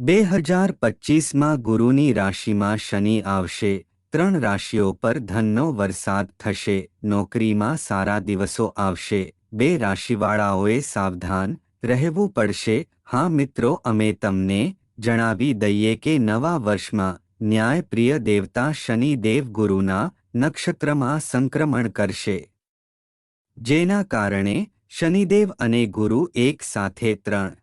બે હજાર પચીસમાં ગુરુની રાશિમાં શનિ આવશે, ત્રણ રાશિઓ પર ધનનો વરસાદ થશે, નોકરીમાં સારા દિવસો આવશે, બે રાશિવાળાઓએ સાવધાન રહેવું પડશે. હા મિત્રો, અમે તમને જણાવી દઈએ કે નવા વર્ષમાં ન્યાયપ્રિય દેવતા શનિદેવ ગુરુના નક્ષત્રમાં સંક્રમણ કરશે. જેના કારણે શનિદેવ અને ગુરુ એક સાથે ત્રણ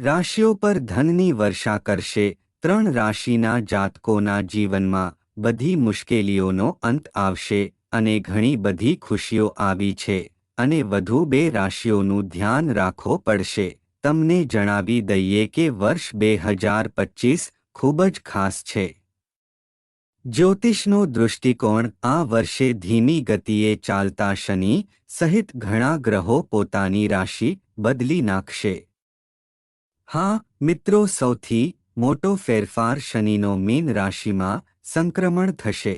રાશિઓ પર ધનની વર્ષા કરશે. ત્રણ રાશિના જાતકોના જીવનમાં બધી મુશ્કેલીઓનો અંત આવશે અને ઘણી બધી ખુશીઓ આવી છે અને વધુ બે રાશિઓનું ધ્યાન રાખવો પડશે. તમને જણાવી દઈએ કે વર્ષ બે હજાર પચીસ ખૂબ જ ખાસ છે. જ્યોતિષનો દૃષ્ટિકોણ આ વર્ષે ધીમી ગતિએ ચાલતા શનિ સહિત ઘણા ગ્રહો પોતાની રાશિ બદલી નાખશે. હા, મિત્રો, સૌથી મોટો ફેરફાર શનિનો મીન રાશિમાં સંક્રમણ થશે.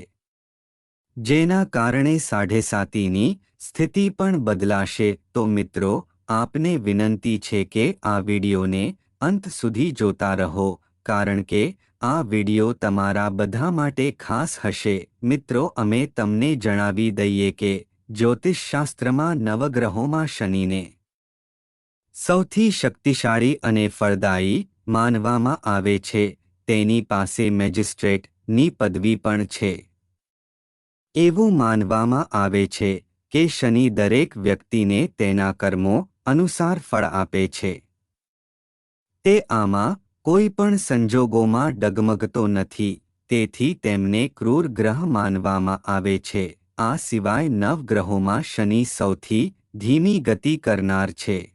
જેના કારણે સાઢેસાતીની સ્થિતિ પણ બદલાશે. તો મિત્રો, આપને વિનંતી છે કે આ વિડીયોને અંત સુધી જોતા રહો, કારણ કે આ વિડિયો તમારા બધા માટે ખાસ હશે. મિત્રો, અમે તમને જણાવી દઈએ કે જ્યોતિષશાસ્ત્રમાં નવગ્રહોમાં શનિને સૌથી શક્તિશાળી અને ફળદાયી માનવામાં આવે છે. તેની પાસે મેજિસ્ટ્રેટની પદવી પણ છે. એવું માનવામાં આવે છે કે શનિ દરેક વ્યક્તિને તેના કર્મો અનુસાર ફળ આપે છે. તે આમાં કોઈ પણ સંજોગોમાં ડગમગતો નથી. તેથી તેમને ક્રૂર ગ્રહ માનવામાં આવે છે. આ સિવાય નવગ્રહોમાં શનિ સૌથી ધીમી ગતિ કરનાર છે.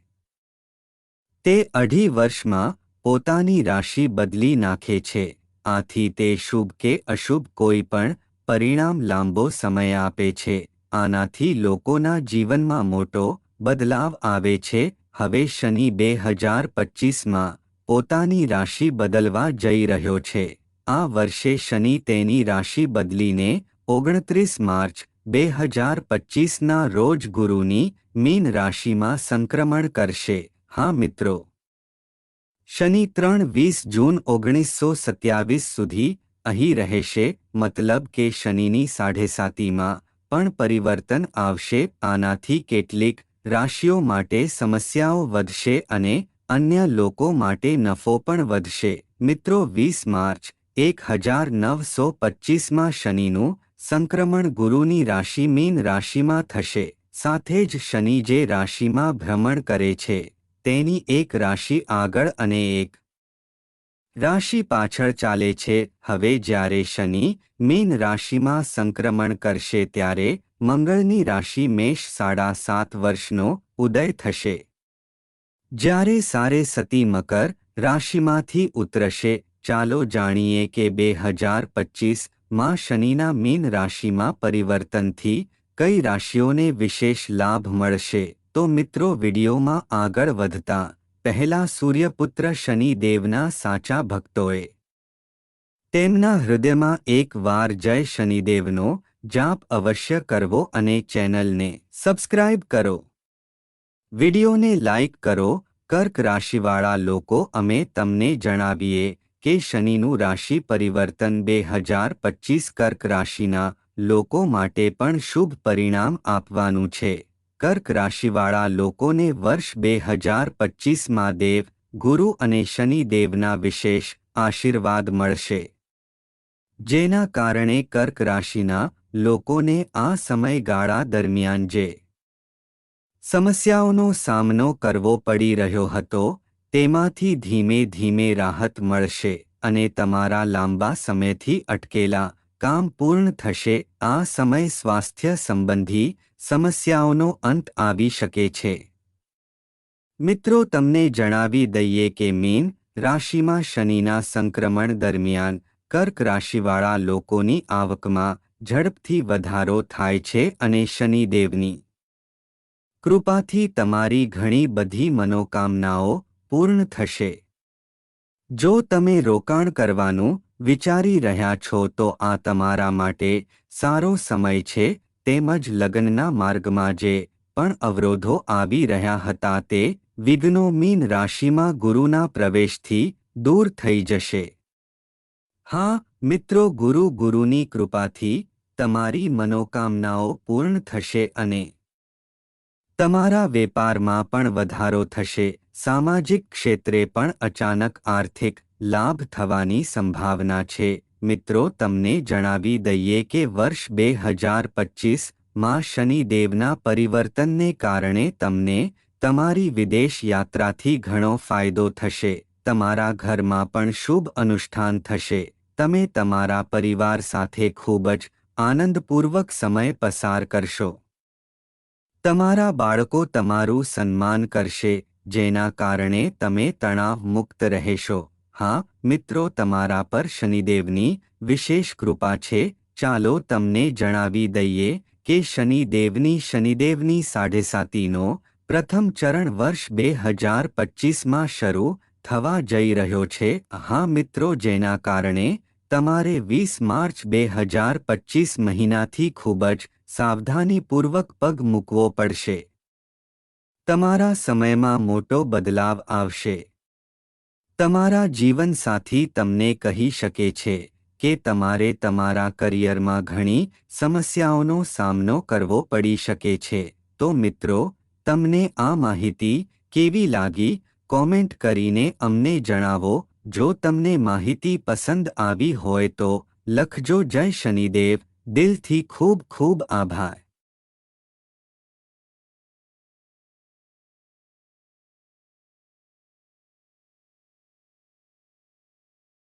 તે અઢી વર્ષમાં પોતાની રાશિ બદલી નાખે છે. આથી તે શુભ કે અશુભ કોઈ પણ પરિણામ લાંબો સમય આપે છે. આનાથી લોકોના જીવનમાં મોટો બદલાવ આવે છે. હવે શનિ બે હજાર પચીસમાં પોતાની રાશિ બદલવા જઈ રહ્યો છે. આ વર્ષે શનિ તેની રાશિ બદલીને ઓગણત્રીસ માર્ચ બે હજાર પચીસના રોજ ગુરુની મીન રાશિમાં સંક્રમણ કરશે. હા, મિત્રો. શનિ ત્રણ વીસ જૂન ઓગણીસો સત્યાવીસ સુધી અહીં રહેશે, મતલબ કે શનિની સાઢેસાતીમાં પણ પરિવર્તન આવશે, આનાથી કેટલીક રાશિઓ માટે સમસ્યાઓ વધશે અને અન્ય લોકો માટે નફો પણ વધશે. મિત્રો, વીસ માર્ચ એક હજાર નવસો પચ્ચીસમાં શનિનું સંક્રમણ ગુરુની રાશિ મીન રાશિમાં થશે. સાથે જ શનિ જે રાશિમાં ભ્રમણ કરે છે. તેની એક રાશિ આગળ અને એક રાશિ પાછળ ચાલે છે. હવે જ્યારે શનિ મીન રાશિમાં સંક્રમણ કરશે ત્યારે મંગળની રાશિ મેષ સાડા સાત વર્ષનો ઉદય થશે. જ્યારે સારે સતી મકર રાશિમાંથી ઉતરશે, ચાલો જાણીએ કે બે હજાર પચીસમાં શનિના મીન રાશિમાં પરિવર્તનથી કઈ રાશિઓને વિશેષ લાભ મળશે? તો મિત્રો વિડીયોમાં આગળ વધતા, પહેલા સૂર્યપુત્ર શનિદેવના સાચા ભક્તોએ. તેમના હૃદયમાં એક વાર જય શનિદેવનો જાપ અવશ્ય કરવો અને ચેનલને સબસ્ક્રાઇબ કરો. વિડીયોને લાઇક કરો, કર્ક રાશિવાળા લોકો અમે તમને જણાવીએ કે શનિનું રાશિ પરિવર્તન બે હજાર પચીસ કર્ક રાશિના લોકો માટે પણ શુભ પરિણામ આપવાનું છે. કર્ક રાશિવાળા લોકોને વર્ષ બે હજાર પચીસમાં દેવ, ગુરુ અને શનિદેવના વિશેષ આશીર્વાદ મળશે. જેના કારણે કર્ક રાશિના લોકોને આ સમયગાળા દરમિયાન જે સમસ્યાઓનો સામનો કરવો પડી રહ્યો હતો, તેમાંથી ધીમે ધીમે રાહત મળશે અને તમારા લાંબા સમયથી અટકેલા કામ પૂર્ણ થશે. આ સમય સ્વાસ્થ્ય સંબંધી સમસ્યાઓનો અંત આવી શકે છે. મિત્રો, તમને જણાવી દઈએ કે મીન રાશિમાં શનિના સંક્રમણ દરમિયાન કર્ક રાશિવાળા લોકોની આવકમાં ઝડપથી વધારો થાય છે અને શનિદેવની કૃપાથી તમારી ઘણી બધી મનોકામનાઓ પૂર્ણ થશે. જો તમે રોકાણ કરવાનું વિચારી રહ્યા છો, તો આ તમારા માટે સારો સમય છે તેમજ લગ્નના માર્ગમાં જે પણ અવરોધો આવી રહ્યા હતા તે વિઘ્નો મીન રાશિમાં ગુરુના પ્રવેશથી દૂર થઈ જશે. હા, મિત્રો, ગુરુ ગુરુની કૃપાથી તમારી મનોકામનાઓ પૂર્ણ થશે અને તમારા વેપારમાં પણ વધારો થશે. સામાજિક ક્ષેત્રે પણ અચાનક આર્થિક લાભ થવાની સંભાવના છે. મિત્રો તમને જણાવી દઈએ કે વર્ષ બે હજાર પચીસમાં શનિદેવના પરિવર્તનને કારણે તમને તમારી વિદેશ યાત્રાથી ઘણો ફાયદો થશે તમારા ઘરમાં પણ શુભ અનુષ્ઠાન થશે તમે તમારા પરિવાર સાથે ખૂબ જ આનંદપૂર્વક સમય પસાર કરશો તમારા બાળકો તમારું સન્માન કરશે જેના કારણે તમે તણાવ મુક્ત રહેશો હા, મિત્રો તમારા પર શનિદેવની વિશેષ કૃપા છે. ચાલો તમને જણાવી દઈએ કે શનિદેવની શનિદેવની સાઢેસાતીનો પ્રથમ ચરણ વર્ષ બે હજાર પચીસમાં શરૂ થવા જઈ રહ્યો છે. હા, મિત્રો, જેના કારણે તમારે વીસ માર્ચ બે હજાર પચીસ મહિનાથી ખૂબ જ સાવધાનીપૂર્વક પગ મૂકવો પડશે. તમારા સમયમાં મોટો બદલાવ આવશે. તમારા જીવનસાથી તમને કહી શકે છે કે તમારે તમારા કરિયરમાં ઘણી સમસ્યાઓનો સામનો કરવો પડી શકે છે. તો મિત્રો, તમને આ માહિતી કેવી લાગી? કોમેન્ટ કરીને અમને જણાવો. જો તમને માહિતી પસંદ આવી હોય તો લખજો જય શનિદેવ. દિલથી ખૂબ ખૂબ આભાર.